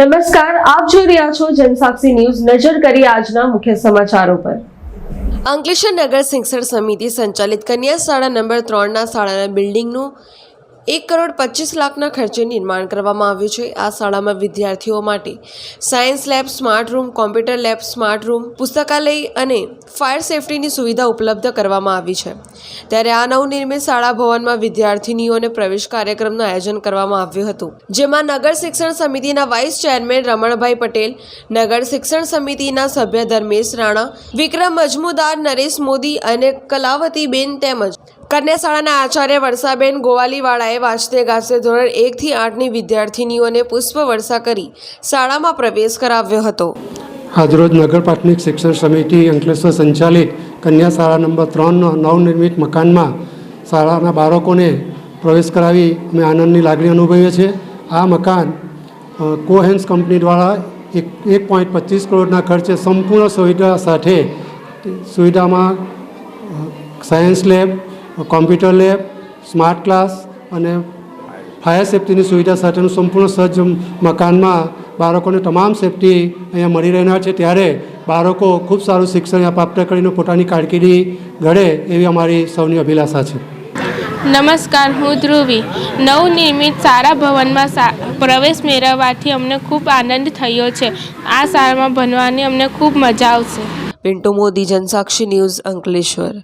નમસ્કાર, આપ જોઈ રહ્યા છો જનસાક્ષી ન્યૂઝ. નજર કરી આજના મુખ્ય સમાચારો પર. અંકલેશ્વર નગર શિક્ષણ સમિતિ સંચાલિત કન્યા શાળા નંબર ત્રણના શાળાના બિલ્ડિંગનું એક કરોડ પચીસ લાખના ખર્ચે નિર્માણ કરવામાં આવ્યું છે. આ શાળામાં વિદ્યાર્થીઓ માટે science lab, smart room, computer lab, smart room, પુસ્તકાલય અને ફાયર સેફટીની સુવિધા ઉપલબ્ધ કરવામાં આવી છે. ત્યારે આ નવનિર્મિત શાળા ભવનમાં વિદ્યાર્થીનીઓને પ્રવેશ કાર્યક્રમનું આયોજન કરવામાં આવ્યું હતું. જેમાં નગર શિક્ષણ સમિતિના વાઇસ ચેરમેન રમણભાઈ પટેલ, નગર શિક્ષણ સમિતિના સભ્ય ધર્મેશ રાણા, વિક્રમ મજમુદાર, નરેશ મોદી અને કલાવતીબેન તેમજ કન્યા શાળાના આચાર્ય વર્ષાબેન ગોવાલીવાળાએ વાંચતે ગાજતે ધોરણ એકથી આઠની વિદ્યાર્થીનીઓને પુષ્પ વર્ષા કરી શાળામાં પ્રવેશ કરાવ્યો હતો. આજરોજ નગર પ્રાથમિક શિક્ષણ સમિતિ અંકલેશ્વર સંચાલિત કન્યા શાળા નંબર ત્રણનો નવનિર્મિત મકાનમાં શાળાના બાળકોને પ્રવેશ કરાવી અમે આનંદની લાગણી અનુભવીએ છીએ. આ મકાન કોહેન્સ કંપની દ્વારા એક એક પોઈન્ટ પચીસ કરોડના ખર્ચે સંપૂર્ણ સુવિધા સાથે, સુવિધામાં science lab computer lab smart class અને ફાયર સેફ્ટીની સુવિધા સાથેનું સંપૂર્ણ સજ્જ મકાનમાં બાળકોને તમામ સેફટી અહીંયા મળી રહેનાર છે. ત્યારે બાળકો ખૂબ સારું શિક્ષણ પ્રાપ્ત કરીને પોતાની કારકિર્દી ઘડે એવી અમારી સૌની અભિલાષા છે. નમસ્કાર હું ધ્રુવી. નવનિર્મિત શાળા ભવનમાં સા- પ્રવેશ મેળવવાથી અમને ખૂબ આનંદ થયો છે. આ શાળામાં ભણવાની અમને ખૂબ મજા આવશે. પિન્ટુ મોદી જનસાક્ષી ન્યૂઝ અંકલેશ્વર.